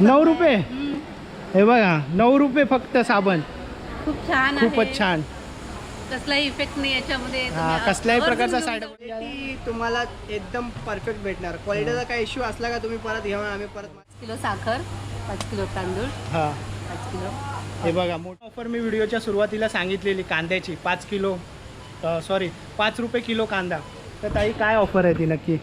नऊ रुपये? हे बघा नऊ रुपये फक्त साबण. खूप छान खूपच आहे. छान. कसलाही इफेक्ट नाही याच्यामध्ये. हा कसल्याही प्रकारचा साईड. ती तुम्हाला एकदम परफेक्ट भेटणार. क्वालिटीचा काही इश्यू असला का तुम्ही परत घेऊन आम्ही परत पाच किलो साखर पाच किलो तांदूळ हा. पाच किलो. हे बघा मोठी ऑफर मी व्हिडिओच्या सुरुवातीला सांगितलेली कांद्याची. पाच किलो सॉरी पाच रुपये किलो कांदा. तर ताई काय ऑफर आहे ती नक्की?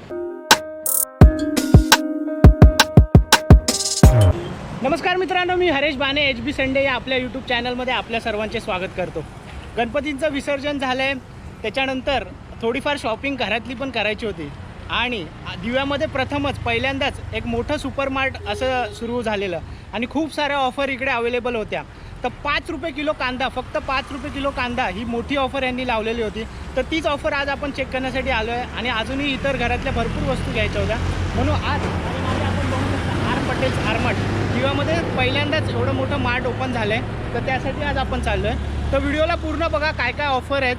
नमस्कार मित्रांनो मी हरेश बाने एच बी संडे या आपल्या यूट्यूब चॅनलमध्ये आपल्या सर्वांचे स्वागत करतो. गणपतींचं विसर्जन झालं आहे त्याच्यानंतर थोडीफार शॉपिंग घरातली पण करायची होती. आणि दिव्यामध्ये प्रथमच पहिल्यांदाच एक मोठं सुपरमार्ट असं सुरू झालेलं. आणि खूप साऱ्या ऑफर इकडे अवेलेबल होत्या. तर पाच रुपये किलो कांदा फक्त पाच रुपये किलो कांदा ही मोठी ऑफर यांनी लावलेली होती. तर तीच ऑफर आज आपण चेक करण्यासाठी आलो आहे आणि अजूनही इतर घरातल्या भरपूर वस्तू घ्यायच्या होत्या. म्हणून आज आपण आर पटेल आरमट दिव्यामध्ये पहिल्यांदाच एवढं मोठं मार्ट ओपन झालं आहे तर त्यासाठी आज आपण चाललो आहे तर व्हिडिओला पूर्ण बघा काय काय ऑफर आहेत.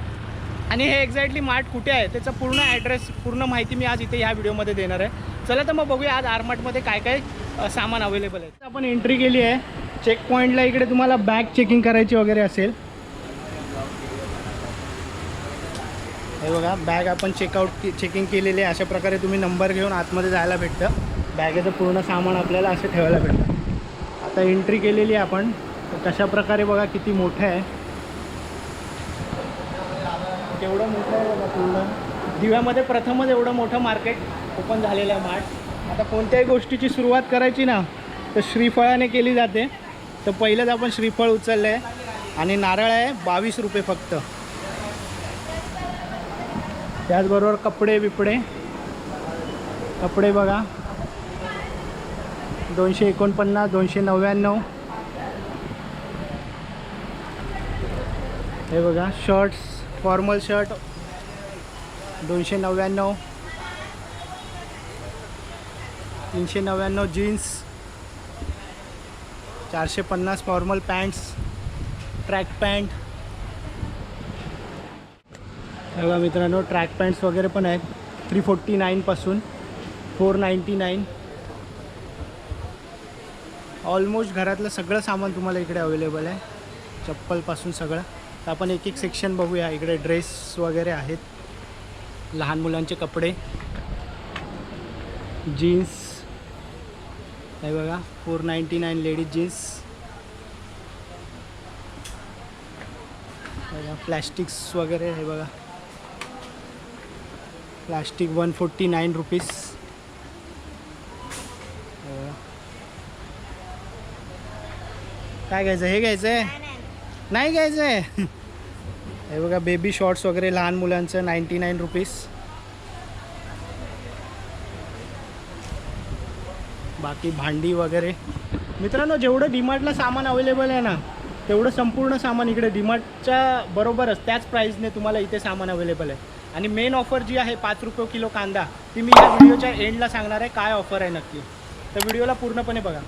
आणि हे एक्झॅक्टली मार्ट कुठे आहे? त्याचा पूर्ण ॲड्रेस पूर्ण माहिती मी आज इथे ह्या व्हिडिओमध्ये देणार आहे. चला तर मग बघूया आज आरमार्टमध्ये काय काय सामान अवेलेबल आहे. आपण एंट्री केली आहे. चेक पॉईंटला इकडे तुम्हाला बॅग चेकिंग करायची वगैरे असेल. हे बघा बॅग आपण चेकआउट चेकिंग केलेली आहे. अशा प्रकारे तुम्ही नंबर घेऊन आतमध्ये जायला भेटतं. बॅगेचं पूर्ण सामान आपल्याला असं ठेवायला भेटतं. आता एंट्री केलेली आहे आपण. तर कशा प्रकारे बघा किती मोठं आहे. केवढं मोठं आहे बघा पूर्ण दिव्यामध्ये प्रथमच एवढं मोठं मार्केट ओपन झालेलं आहे मार्ट आता कोणत्याही गोष्टीची सुरुवात करायची ना तर श्रीफळाने केली जाते. तर पहिलंच आपण श्रीफळ उचललं आहे. आणि नारळ आहे बावीस रुपये फक्त. त्याचबरोबर कपडे बिपडे कपडे बघा. दोनशे एकोणपन्नास दोनशे नव्याण्णव. हे बघा शर्ट्स फॉर्मल शर्ट दोनशे नव्याण्णव. तीनशे नव्याण्णव जीन्स चारशे पन्नास फॉर्मल पॅन्ट्स ट्रॅक पॅन्ट हे बघा मित्रांनो ट्रॅक पॅन्ट्स वगैरे पण आहेत. थ्री फोर्टी नाईनपासून फोर नाईंटी नाईन ऑलमोस्ट घरातलं सगळं सामान तुम्हाला इकडे अवेलेबल आहे. चप्पलपासून सगळं. तर आपण एक एक सेक्शन बघूया. इकडे ड्रेस वगैरे आहेत. लहान मुलांचे कपडे. जीन्स. हे बघा four ninety nine ladies jeans. बघा प्लॅस्टिक्स वगैरे हे बघा. Plastic one forty nine rupees. काय घ्यायचं? हे घ्यायचं आहे? नाही घ्यायचं आहे? हे बघा बेबी शॉर्ट्स वगैरे लहान मुलांचं नाईंटी नाईन रुपीज बाकी भांडी वगैरे. मित्रांनो जेवढं डीमार्टला सामान अवेलेबल आहे ना तेवढं संपूर्ण सामान इकडे डीमार्टच्या बरोबरच त्याच प्राईजने तुम्हाला इथे सामान अवेलेबल आहे. आणि मेन ऑफर जी आहे पाच रुपये किलो कांदा ती मी या व्हिडिओच्या एंडला सांगणार आहे काय ऑफर आहे नक्की. तर व्हिडिओला पूर्णपणे बघा.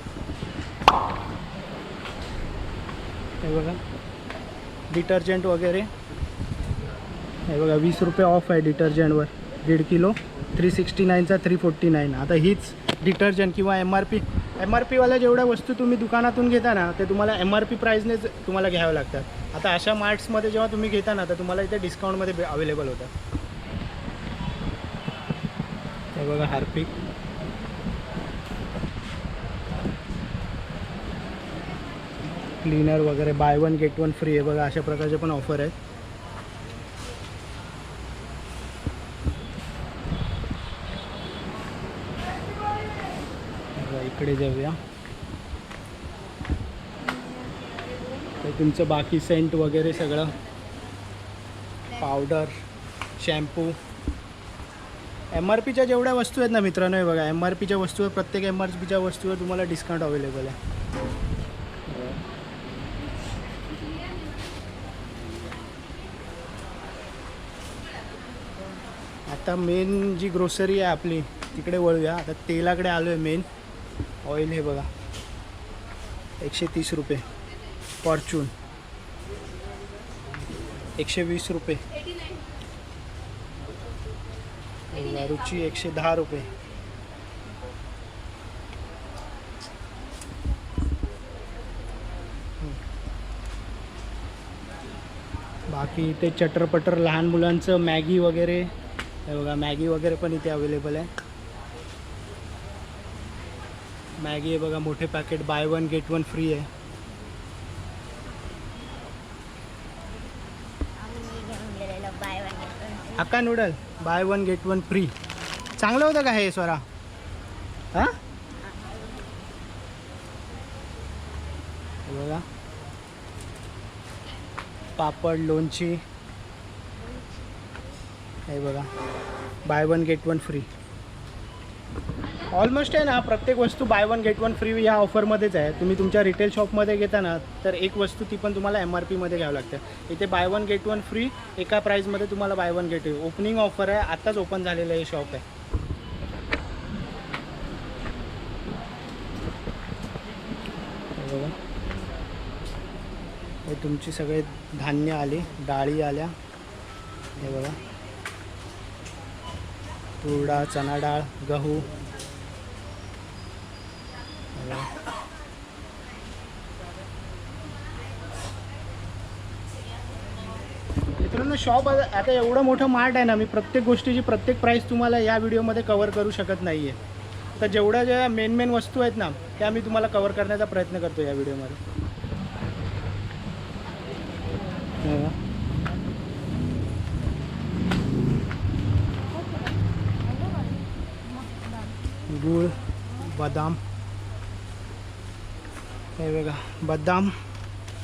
हे बघा. डिटर्जंट वगैरे. हे बघा वीस रुपये ऑफ आहे डिटर्जंटवर दीड किलो. थ्री सिक्स्टी नाईनचा थ्री फोर्टी नाईन आता हीच डिटर्जंट किंवा M R P M R पीवाल्या जेवढ्या वस्तू तुम्ही दुकानातून घेता ना ते तुम्हाला एम आर पी प्राईजनेच तुम्हाला घ्यावं लागतात. आता अशा मार्ट्समध्ये जेव्हा तुम्ही घेता ना तर तुम्हाला इथे डिस्काउंटमध्ये अवेलेबल होतात. हे बघा हार्पिक. क्लीनर वगैरे buy one get one free आहे बघा अशा प्रकारचे पण ऑफर आहेत. इकडे जाऊया. तर तुमचं बाकी सेंट वगैरे सगळं. पावडर शॅम्पू एम आर पीच्या जेवढ्या वस्तू आहेत ना मित्रांनो हे बघा एम आर पीच्या वस्तूवर प्रत्येक एम आर पीच्या वस्तूवर तुम्हाला डिस्काउंट अवेलेबल आहे. आता मेन जी ग्रोसरी आहे आपली तिकडे वळूया. आता तेलाकडे आलो आहे मेन ऑइल हे बघा. एकशे तीस रुपये. फॉर्च्यून एकशे वीस रुपये रुची एकशे दहा रुपये. बाकी इथे चटरपटर लहान मुलांचं मॅगी वगैरे. हे बघा मॅगी वगैरे पण इथे अवेलेबल आहे. मॅगी आहे बघा मोठे packet buy one get one free आहे. Hakka noodle buy one get one free चांगलं होतं का हे स्वरा? हां बघा. पापड लोणची. हे बघा. Buy one get one free almost आहे ना प्रत्येक वस्तू buy one get one free या ऑफरमध्येच आहे. तुम्ही तुमच्या रिटेल शॉपमध्ये घेता ना तर एक वस्तू ती पण तुम्हाला एम आर पीमध्ये घ्यावं लागतं. इथे buy one get one free एका प्राईजमध्ये तुम्हाला buy one get opening offer आहे आत्ताच ओपन झालेलं हे शॉप आहे. हे बघा. हे तुमची सगळे धान्य आले डाळी आल्या. हे बघा. तूर डाळ चणा डाळ गहू. मित्रांनो शॉप आता एवढं मोठं मार्ट आहे ना मी प्रत्येक गोष्टीची प्रत्येक प्राईस तुम्हाला या व्हिडिओमध्ये कवर करू शकत नाही आहे तर जेवढ्या ज्या मेन मेन वस्तू आहेत ना त्या मी तुम्हाला कवर करण्याचा प्रयत्न करतो या व्हिडिओमध्ये गूळ बदाम. हे बघा बदाम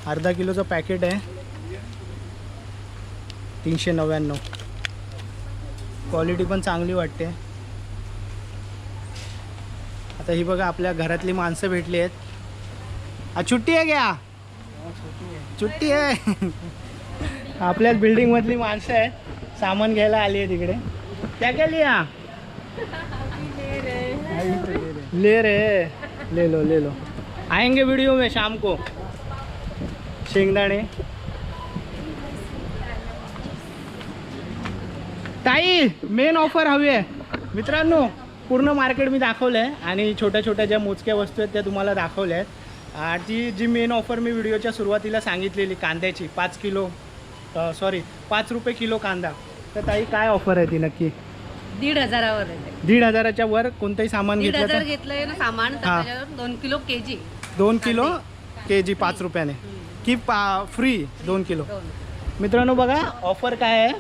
अर्धा किलोचं पॅकेट आहे. तीनशे नव्याण्णव. क्वालिटी पण चांगली वाटते. आता ही बघा आपल्या घरातली माणसं भेटली आहेत. आ छुट्टी आहे घ्या छुट्टी आहे. आपल्याच बिल्डिंगमधली माणसं आहेत. सामान घ्यायला आली आहे तिकडे त्या क्या या ले रे ले लो ले लो। आएंगे वीडियो में शाम को। शेंगदाणे। ताई मेन ऑफर हवी आहे. मित्रांनो पूर्ण मार्केट मी दाखवलं आहे आणि छोट्या छोट्या ज्या मोजक्या वस्तू आहेत त्या तुम्हाला दाखवल्या आहेत. ती जी मेन ऑफर मी व्हिडिओच्या सुरुवातीला सांगितलेली कांद्याची पाच किलो सॉरी पाच रुपये किलो कांदा. तर ताई काय ऑफर आहे ती नक्की? दीड हजारावर आहे ते. दीड हजाराच्या वर कोणतंही सामान दीड घेतलं हजार तर घेतलंय ना सामान तर हा. त्याच्यावर दोन किलो केजी. दोन किलो के जी पाच रुपयाने. की पा फ्री दोन किलो. मित्रांनो बघा ऑफर काय आहे?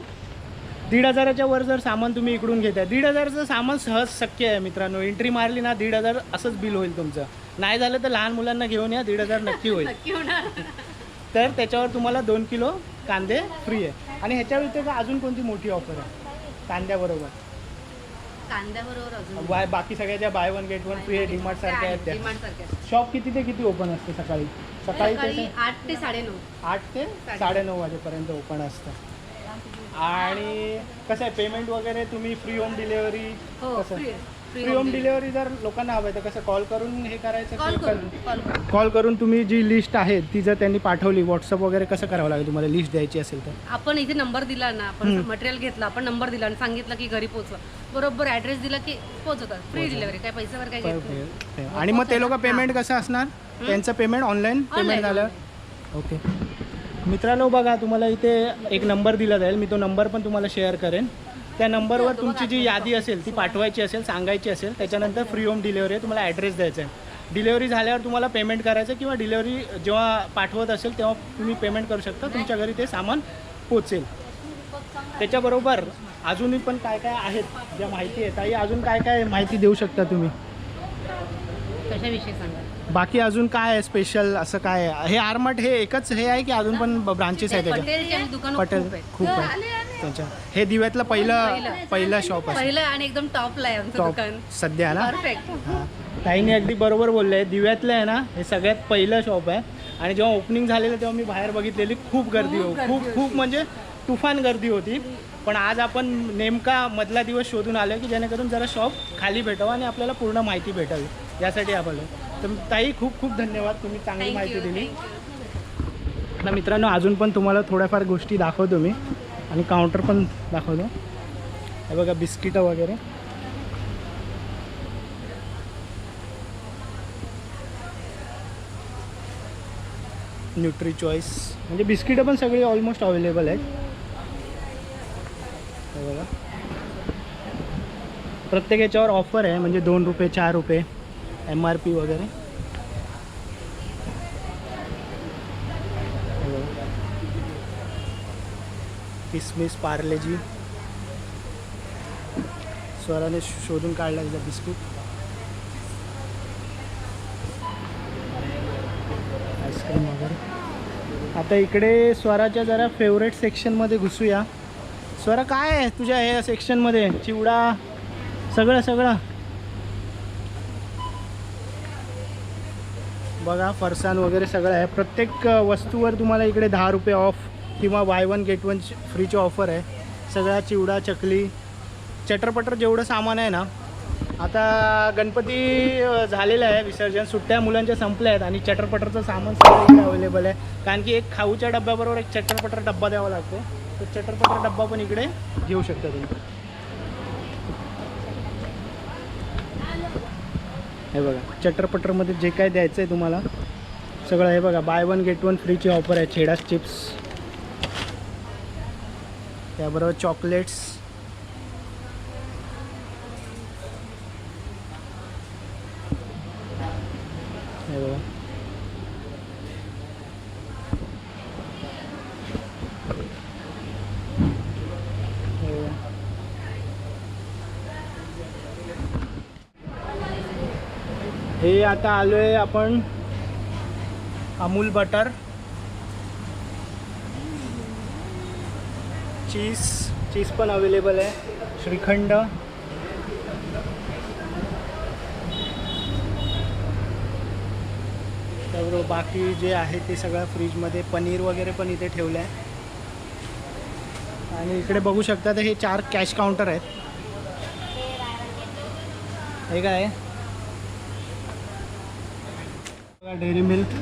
दीड हजाराच्या वर जर सामान तुम्ही इकडून घेताय दीड हजाराचं सामान सहज शक्य आहे मित्रांनो. एंट्री मारली ना दीड हजार असंच बिल होईल तुमचं. नाही झालं तर लहान मुलांना घेऊन या दीड हजार नक्की होईल. नक्की होणार. तर त्याच्यावर तुम्हाला दोन किलो कांदे फ्री आहे. आणि ह्याच्या व्यतिरिक्त अजून कोणती मोठी ऑफर आहे? कांद्याबरोबर. कांद्याबरोबर अजून बाय बाकी सगळ्या buy one get one free आहे डीमार्ट सारख्या आहेत त्या. डिमांड सारख्या शॉप किती ते किती ओपन असते सकाळी? सकाळी सकाळी ते आठ ते साडेनऊ. आठ ते साडेनऊ वाजेपर्यंत ओपन असतं. आणि कसं आहे पेमेंट वगैरे तुम्ही फ्री होम डिलेवरी हो कसं? फ्री होम डिलेवरी जर लोकांना हवं तर कसं कॉल करून हे करायचं कॉल की करून कॉल करून. कॉल करून तुम्ही जी लिस्ट आहे ती जर त्यांनी पाठवली व्हॉट्सअप वगैरे कसं करावं लागेल तुम्हाला? लिस्ट द्यायची असेल तर. आपण इथे नंबर दिला ना आपण मटेरियल घेतलं आपण नंबर दिला आणि सांगितलं की घरी पोचवा बरोबर ॲड्रेस दिला की पोचवतात फ्री डिलिव्हरी काय पैशावर काय घेत नाही. आणि मग ते लोक पेमेंट कसं असणार? त्यांचं पेमेंट ऑनलाईन पेमेंट झालं? ओके मित्रांनो बघा तुम्हाला इथे एक नंबर दिला जाईल. मी तो नंबर पण तुम्हाला शेअर करेन. त्या नंबरवर तुमची जी यादी असेल ती पाठवायची असेल सांगायची असेल त्याच्यानंतर फ्री होम डिलेवरी आहे तुम्हाला ॲड्रेस द्यायचा आहे. डिलेवरी झाल्यावर तुम्हाला पेमेंट करायचं किंवा डिलेवरी जेव्हा पाठवत असेल तेव्हा तुम्ही पेमेंट करू शकता. तुमच्या घरी ते सामान पोचेल. त्याच्याबरोबर अजूनही पण काय काय आहेत ज्या माहिती आहे ताई अजून काय काय माहिती देऊ शकता तुम्ही? कशाविषयी सांगा? बाकी अजून काय आहे स्पेशल असं काय आहे? हे आरमट हे एकच हे आहे की अजून पण ब्रांचेस आहे त्याच्या पटेल खूप आहे खूप त्याच्या हे दिव्यातलं पहिलं पहिलं. शॉप आहे पहिलं आणि एकदम टॉपला आहे आमचं टॉप दुकान. सध्या ना? परफेक्ट हां. ताईने अगदी बरोबर बोलले. दिव्यातलं आहे ना हे सगळ्यात पहिलं शॉप आहे. आणि जेव्हा ओपनिंग झालेलं तेव्हा मी बाहेर बघितलेली खूप गर्दी हो खूप खूप म्हणजे तुफान गर्दी होती. पण आज आपण नेमका मधला दिवस शोधून आलो की जेणेकरून जरा शॉप खाली भेटावं आणि आपल्याला पूर्ण माहिती भेटावी. यासाठी आपण आलो. तर ताई खूप खूप धन्यवाद. तुम्ही चांगली माहिती दिली. ना मित्रांनो अजून पण तुम्हाला थोड्याफार गोष्टी दाखवतो मी. आणि काउंटर पण दाखवतो. हे बघा बिस्किटं वगैरे. न्यूट्री चॉईस म्हणजे बिस्किटं पण सगळी ऑलमोस्ट अवेलेबल आहेत. हे बघा. प्रत्येक याच्यावर ऑफर आहे म्हणजे दोन रुपये चार रुपये एम आर पी वगैरे हे बघा. किसमिस पार्लेजी स्वराने शोधून काढला एकदा बिस्किट. आईस्क्रीम वगैरे. आता इकडे स्वराच्या जरा फेवरेट सेक्शनमध्ये घुसूया. स्वरा काय आहे तुझ्या हे सेक्शनमध्ये चिवडा सगळं सगळं. बघा फरसाण वगैरे सगळं आहे. प्रत्येक वस्तूवर तुम्हाला इकडे दहा रुपये ऑफ किंवा वाय वन गेट वन फ्रीची ऑफर आहे. सगळ्या चिवडा चकली चटरपटर जेवढं सामान आहे ना आता गणपती झालेला आहे विसर्जन. सुट्ट्या मुलांच्या संपल्या आहेत आणि चटरपटरचं सामान सगळं अवेलेबल आहे. कारण की एक खाऊच्या डब्याबरोबर एक चटरपटर डब्बा द्यावा लागतो. तर चटरपटर डब्बा पण इकडे घेऊ शकता तुम्ही. हे बघा चटरपटरमध्ये जे काय द्यायचं आहे तुम्हाला सगळं हे बघा. बाय वन गेट वन फ्रीची ऑफर आहे. छेडा चिप्स. त्याबरोबर चॉकलेट्स हे बघा. हे हे आता आलो आहे आपण अमूल बटर. चीज चीज पण अवेलेबल आहे. श्रीखंड. तर बाकी जे आहे ते सगळं फ्रीजमध्ये. पनीर वगैरे पण इथे ठेवलं आहे. आणि इकडे बघू शकता तर हे चार कॅश काउंटर आहेत. हे काय? डेअरी मिल्क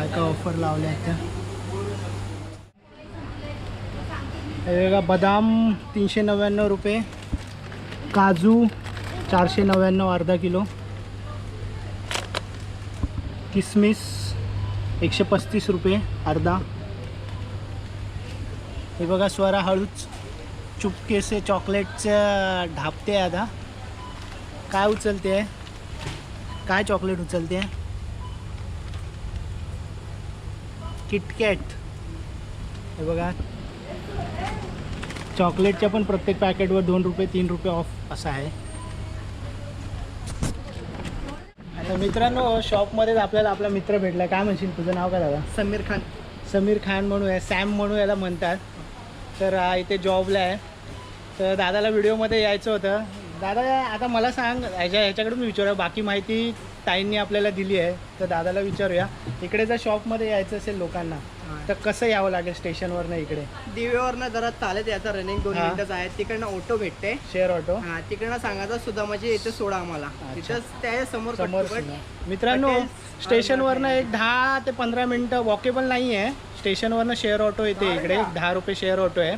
काय काय ऑफर लावल्या आहेत त्या. हे बघा बदाम तीनशे नव्याण्णव रुपये काजू चारशे नव्याण्णव अर्धा किलो किसमिस एकशे पस्तीस रुपये अर्धा. हे बघा स्वरा हळूच चुपकेसे चॉकलेटचं ढापते आहे आता काय उचलते? आहे काय चॉकलेट उचलते? आहे किटकॅट हे बघा. चॉकलेटच्या पण प्रत्येक पॅकेटवर दोन रुपये तीन रुपये ऑफ असं आहे. आता मित्रांनो शॉपमध्येच आपल्याला आपला मित्र भेटला. काय म्हणशील? तुझं नाव काय दादा? समीर खान. समीर खान म्हणून आहे. सॅम म्हणून याला म्हणतात. तर हा इथे जॉबला आहे. तर दादाला व्हिडिओमध्ये यायचं होतं. दादा आता मला सांग. ह्याच्या ह्याच्याकडून विचारूया बाकी माहिती ताईंनी आपल्याला दिली आहे तर दादाला विचारूया. इकडे जर शॉपमध्ये यायचं असेल लोकांना तर कसं यावं लागेल स्टेशनवरनं इकडे? दिवेवरनं जरा चालत यायचं रनिंग दोन हा. मिनिटं आहे तिकडनं ऑटो भेटते. शेअर ऑटो हा तिकडनं सांगायचं सुदामाची इथे सोडा आम्हाला. तिथंच त्या समोर समोर. सुद्धा. मित्रांनो हॉटेल्स, स्टेशनवरनं एक दहा ते पंधरा मिनटं वॉकेबल नाही आहे स्टेशनवरनं शेअर ऑटो येते इकडे. एक दहा रुपये शेअर ऑटो आहे.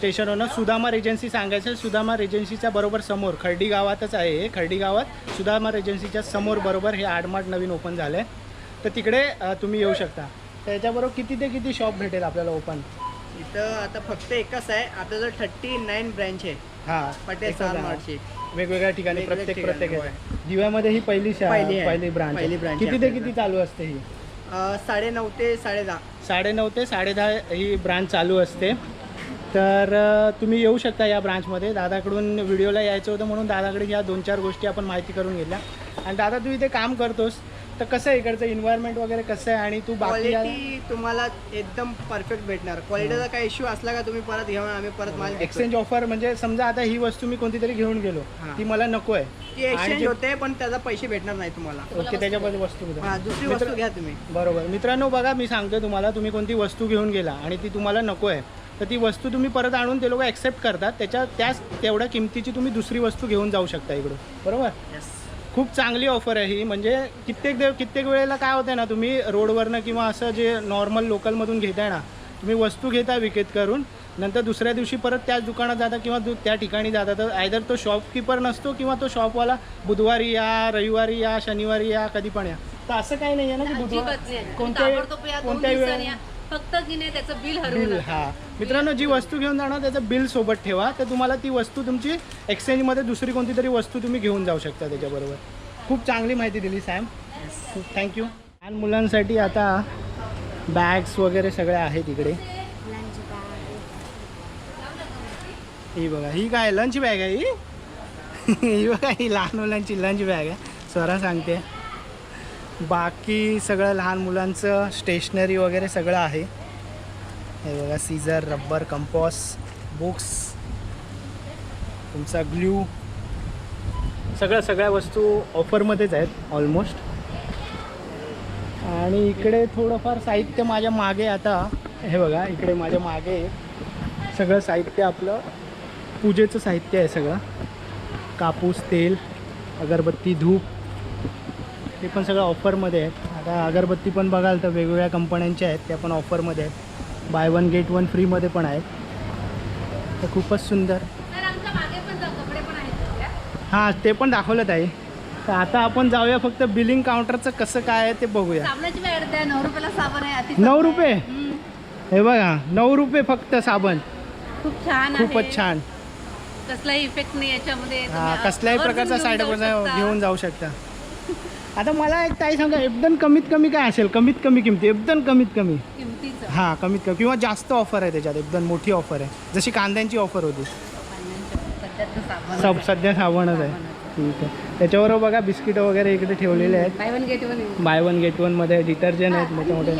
स्टेशनवरनं सुदामा रेजन्सी सांगायचं सुदामा रेजन्सीच्या बरोबर समोर खर्डी गावातच आहे हे खर्डी गावात सुदामा रेजन्सीच्या समोर बरोबर हे आडमाट नवीन ओपन झालं आहे तर तिकडे तुम्ही येऊ शकता. त्याच्याबरोबर किती ते किती शॉप भेटेल आपल्याला ओपन? इथं आता फक्त एकच आहे. आपल्याला थर्टी नाईन ब्रँच आहे. हां पटेल वेगवेगळ्या ठिकाणी प्रत्येक प्रत्येक. दिव्यामध्ये ही पहिली पहिली ब्रांच किती ते. किती चालू असते ही? अं, साडेनऊ ते साडेदहा. साडेनऊ ते साडेदहा ही ब्रांच चालू असते. तर तुम्ही येऊ शकता या ब्रांचमध्ये. दादाकडून व्हिडिओला यायचं होतं म्हणून दादाकडे या दोन चार गोष्टी आपण माहिती करून घेतल्या. आणि दादा तू इथे काम करतोस. तर कसं आहे इकडचं इन्व्हायरमेंट वगैरे कसं आहे? आणि तू बाकी क्वालिटी तुम्हाला एकदम परफेक्ट भेटणार. क्वालिटीचा काही इश्यू असला का तुम्ही परत घेऊन आम्ही परत माल. एक्सचेंज ऑफर म्हणजे समजा आता ही वस्तू मी कोणती तरी घेऊन गेलो. हां. ती मला नको आहे. ती एक्सचेंज होते पण त्याचा पैसे भेटणार नाही तुम्हाला. ओके त्याच्यामध्ये वस्तू हा. दुसरी मित्र- वस्तू घ्या तुम्ही. बरोबर. मित्रांनो बघा मी सांगतो तुम्हाला तुम्ही कोणती वस्तू घेऊन गेला आणि ती तुम्हाला नको आहे. तर ती वस्तू तुम्ही परत आणून ते लोक ॲक्सेप्ट करतात. त्याच्या त्याच तेवढ्या किमतीची तुम्ही दुसरी वस्तू घेऊन जाऊ शकता इकडून. बरोबर? खूप चांगली ऑफर आहे ही. म्हणजे कित्येक देव कित्येक वेळेला काय होतं ना तुम्ही रोडवरनं किंवा असं जे नॉर्मल लोकलमधून घेताय ना तुम्ही वस्तू घेता विकेत करून नंतर दुसऱ्या दिवशी परत त्याच दुकानात जाता किंवा दु त्या ठिकाणी जाता. तर आयदर तो शॉपकीपर नसतो किंवा तो शॉपवाला बुधवारी या रविवारी या शनिवारी या कधी पण या. तर असं काही नाही आहे ना की बुधवार कोणत्या कोणत्याही वेळेला. फक्त की नाही त्याचं बिल बिल हा. मित्रांनो जी वस्तू घेऊन जाणार त्याचं बिल सोबत ठेवा. तर तुम्हाला ती वस्तू तुमची एक्सचेंजमध्ये दुसरी कोणती तरी वस्तू तुम्ही घेऊन जाऊ शकता त्याच्याबरोबर. खूप चांगली माहिती दिली सॅम. खूप थँक्यू लहान मुलांसाठी आता बॅग्स वगैरे सगळ्या आहेत इकडे. ही बघा ही काय लंच बॅग आहे ही? ही बघा ही लहान मुलांची लंच बॅग आहे. स्वरा सांगते. बाकी सगळं लहान मुलांचं स्टेशनरी वगैरे सगळं आहे. हे बघा सीझर रबर कंपॉस बुक्स तुमचा ग्ल्यू सगळ्या सगळ्या वस्तू ऑफरमध्येच आहेत ऑलमोस्ट आणि इकडे थोडंफार साहित्य माझ्या मागे आता हे बघा इकडे माझ्या मागे सगळं साहित्य आपलं पूजेचं साहित्य आहे सगळं. कापूस तेल अगरबत्ती धूप ते पण सगळं ऑफरमध्ये आहेत. आता अगरबत्ती पण बघाल तर वेगवेगळ्या कंपन्यांच्या आहेत त्या पण ऑफरमध्ये आहेत. बाय वन गेट वन फ्रीमध्ये पण आहेत. तर खूपच सुंदर. हां ते पण दाखवलं आहे तर आता आपण जाऊया फक्त बिलिंग काउंटरचं कसं काय आहे ते बघूया. नऊ रुपयाला साबण आहे अति नऊ रुपये. हे बघा नऊ रुपये फक्त साबण. खूप छान खूपच छान. कसलाही इफेक्ट नाही याच्यामध्ये. हा कसल्याही प्रकारचा साईड. घेऊन जाऊ शकता. आता मला एक ताई सांगा एकदम कमीत कमी काय असेल? कमीत कमी किमती एकदम कमीत कमी? किमतीचं. हां कमीत कमी. किंवा जास्त ऑफर आहे त्याच्यात एकदम मोठी ऑफर आहे. जशी कांद्यांची ऑफर होती. साबण सब सध्या साबणच आहे. ठीक आहे. त्याच्याबरोबर बघा बिस्किटं वगैरे इकडे ठेवलेले आहेत. Buy one get one buy one get वनमध्ये डिटर्जंट आहेत मोठे मोठे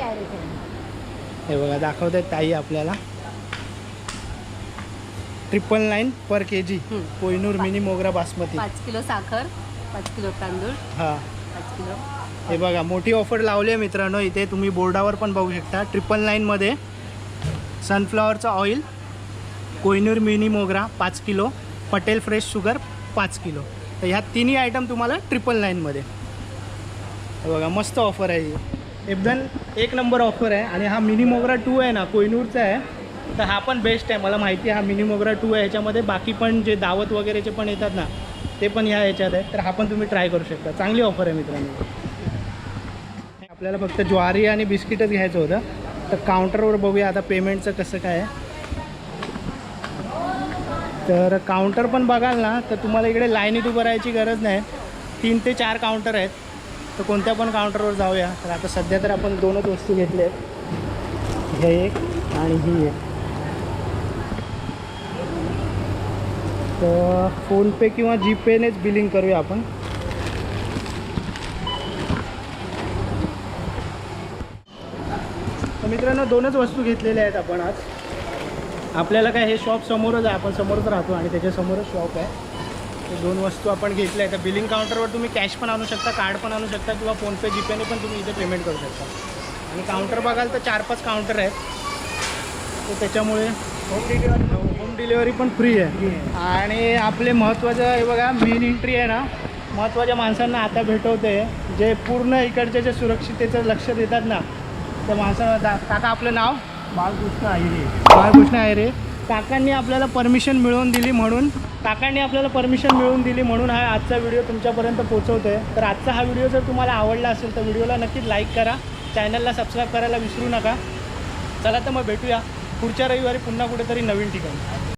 हे बघा दाखवत आहेत ताई आपल्याला. Triple nine per K G. Kohinoor mini Mogra basmati. पाच किलो साखर पाच किलो तांदूळ. हां. हे बघा मोठी ऑफर लावली आहे मित्रांनो. इथे तुम्ही बोर्डावर पण बघू शकता. ट्रिपल नाईनमध्ये सनफ्लॉवरचं ऑइल कोयनूर मिनी मोगरा पाच किलो पटेल फ्रेश शुगर पाच किलो. तर ह्या तिन्ही आयटम तुम्हाला ट्रिपल नाईनमध्ये हे बघा मस्त ऑफर आहे ही. एकदम एक नंबर ऑफर आहे आणि हा मिनी मोगरा टू आहे ना कोहिनूरचा आहे. तर हा पण बेस्ट आहे. मला माहिती आहे हा मिनी मोगरा टू आहे. ह्याच्यामध्ये बाकी पण जे दावत वगैरेचे पण येतात ना ते पण ह्या ह्याच्यात आहे तर हा पण तुम्ही ट्राय करू शकता. चांगली ऑफर आहे मित्रांनो. आपल्याला फक्त ज्वारी आणि बिस्किटच घ्यायचं होतं. तर काउंटरवर बघूया आता पेमेंटचं कसं काय आहे. तर काउंटर पण बघाल ना तर तुम्हाला इकडे लाईनीत उभं राहायची गरज नाही. तीन ते चार काउंटर आहेत. तर कोणत्या पण काउंटरवर जाऊया. तर आता सध्या तर आपण दोनच वस्तू घेतल्या आहेत. हे एक आणि ही एक. तर फोनपे किंवा जीपेनेच बिलिंग करूया आपण. तर मित्रांनो दोनच वस्तू घेतलेल्या आहेत आपण आज. आपल्याला काय हे शॉप समोरच आहे आपण समोरच राहतो आणि त्याच्यासमोरच शॉप आहे. दोन वस्तू आपण घेतल्या आहेत. तर बिलिंग काउंटरवर तुम्ही कॅश पण आणू शकता कार्ड पण आणू शकता किंवा फोनपे जीपेने पण तुम्ही इथे पेमेंट करू शकता. आणि काउंटर बघाल तर चार पाच काउंटर आहेत. तर त्याच्यामुळे होम डिलिव्हरी होम डिलिव्हरी पण फ्री आहे. आणि आपले महत्त्वाचं हे बघा मेन एंट्री आहे ना महत्त्वाच्या माणसांना आता भेटवते. जे पूर्ण इकडच्या जे सुरक्षितेचं लक्ष देतात ना त्या माणसाला दा- काका आपलं नाव? बाळकृष्ण आहिरे. बाळकृष्ण आहिरे. काकांनी आपल्याला परमिशन मिळवून दिली म्हणून काकांनी आपल्याला परमिशन मिळवून दिली म्हणून हा आजचा व्हिडिओ तुमच्यापर्यंत पोहोचवतोय. तर आजचा हा व्हिडिओ जर तुम्हाला आवडला असेल तर व्हिडिओला नक्कीच लाईक करा. चॅनलला सबस्क्राईब करायला विसरू नका. चला तर मग भेटूया. पुढच्या रविवारी पुन्हा कुठेतरी नवीन ठिकाणी.